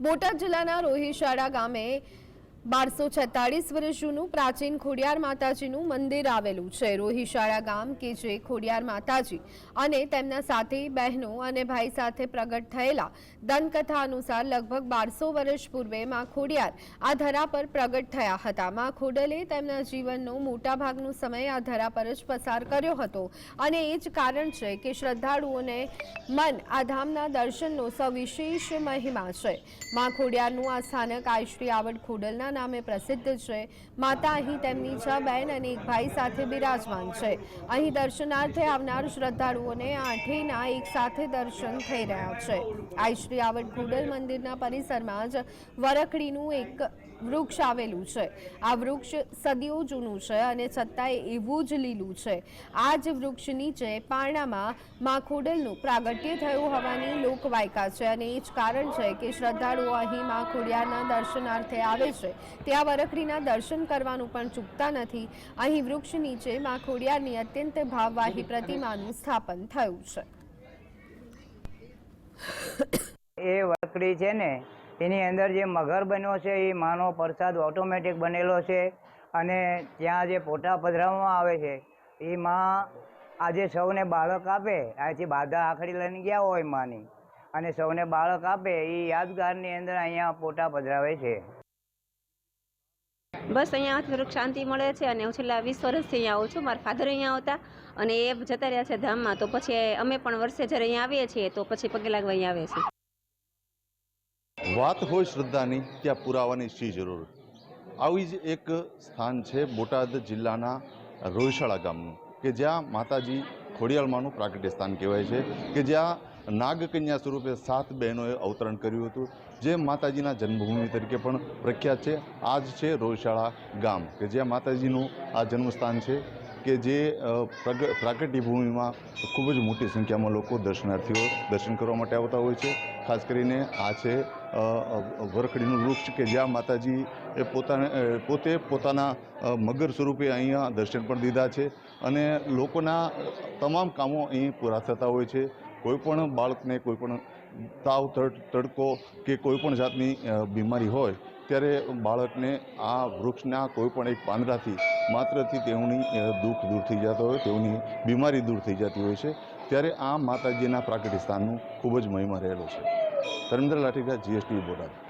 બોટાદ જિલ્લાના રોહિશાળા ગામે બારસો છેતાળીસ વર્ષ જૂનું પ્રાચીન ખોડિયાર માતાજીનું મંદિર આવેલું છે. રોહિશાળા ગામ કે જે ખોડિયાર માતાજી અને તેમના સાથી, બહેનો અને ભાઈ સાથે પ્રગટ થયેલા દંતકથા અનુસાર લગભગ બારસો વર્ષ પૂર્વે માં ખોડિયાર આ ધરા પર પ્રગટ થયા હતા. માં ખોડલે તેમના જીવનનો મોટા ભાગનો સમય આ ધરા પર જ પસાર કર્યો હતો અને એ જ કારણ છે કે શ્રદ્ધાળુઓને મન આ ધામના દર્શનનો સવિશેષ મહિમા છે. માં ખોડિયારનું આ સ્થાનક આયશ્રી આવડ ખોડલના નામે પ્રસિદ્ધ છે. માતા અહીં તેમની છ બહેન અને એક ભાઈ સાથે બિરાજમાન છે. અહીં દર્શનાર્થે આવનાર શ્રદ્ધાળુઓને આ એક સાથે દર્શન થઈ રહ્યા છે. આઈશ્રી આવડ ગુડલ મંદિરના પરિસરમાં જ વરખડીનું એક વૃક્ષ આવેલું છે. આ વૃક્ષ સદીઓ જૂનું છે અને છતાંય એવું જ લીલું છે. આ જ વૃક્ષ નીચે પારણામાં મા ખોડલનું પ્રાગટ્ય થયું હોવાની લોકવાયકા છે અને એ જ કારણ છે કે શ્રદ્ધાળુઓ અહીં મા ખોડિયારના દર્શનાર્થે આવે છે. ત્યાં વરખડીના દર્શન કરવાનું પણ ચૂકતા નથી. અહીં વૃક્ષ નીચે માં ખોડિયારની અત્યંત ભાવવાહી પ્રતિમાનું સ્થાપન થયું છે. એ વરખડી છે ને, એની અંદર જે મગર બન્યો છે, એ માનો પ્રસાદ ઓટોમેટિક બનેલો છે અને ત્યાં જે પોટા પધરાવવામાં આવે છે એ માં આજે સૌને બાળક આપે, અહીંથી બાધા આખડી લઈને ગયા હોય માની. અને સૌને બાળક આપે, એ યાદગારની અંદર અહીંયા પોટા પધરાવે છે. બસ અહીંયા થોડુંક શાંતિ મળે છે અને હું છેલ્લા વીસ વર્ષથી અહીંયા આવું છું. મારા ફાધર અહીંયા આવતા અને એ જતા રહ્યા છે ધામમાં. તો પછી અમે પણ વર્ષે જ્યારે અહીંયા આવીએ છીએ તો પછી પગે લાગવા અહીંયા આવીએ છીએ. વાત હોય શ્રદ્ધાની ત્યાં પુરાવાની શી જરૂર. આવી જ એક સ્થાન છે બોટાદ જિલ્લાના રોહિશાળા ગામનું, કે જ્યાં માતાજી ખોડિયાલમાનું પ્રાગટ્ય સ્થાન કહેવાય છે કે જ્યાં નાગકન્યા સ્વરૂપે સાત બહેનોએ અવતરણ કર્યું હતું, જે માતાજીના જન્મભૂમિ તરીકે પણ પ્રખ્યાત છે. આ જ છે રોહિશાળા ગામ, કે જ્યાં માતાજીનું આ જન્મસ્થાન છે, કે જે પ્રાગટ્ય ભૂમિમાં ખૂબ જ મોટી સંખ્યામાં લોકો દર્શનાર્થીઓ દર્શન કરવા માટે આવતા હોય છે. ખાસ કરીને આ છે વરખડીનું વૃક્ષ કે જ્યાં માતાજી એ પોતાને પોતે પોતાના મગર સ્વરૂપે અહીંયા દર્શન પણ દીધા છે અને લોકોના તમામ કામો અહીં પૂરા થતા હોય છે. કોઈ પણ બાળકને કોઈ પણ તાવ, તડ, તડકો કે કોઈ પણ જાતની બીમારી હોય ત્યારે બાળકને આ વૃક્ષના કોઈપણ એક પાંદડાથી માત્રથી તેઓની દુઃખ દૂર થઈ જતા હોય, તેઓની બીમારી દૂર થઈ જતી હોય છે. ત્યારે આ માતાજીના પ્રાકૃતિક સ્થાનનું ખૂબ જ મહિમા રહેલો છે. ધર્મેન્દ્ર લાઠીગા જીએસટી બોટાદ.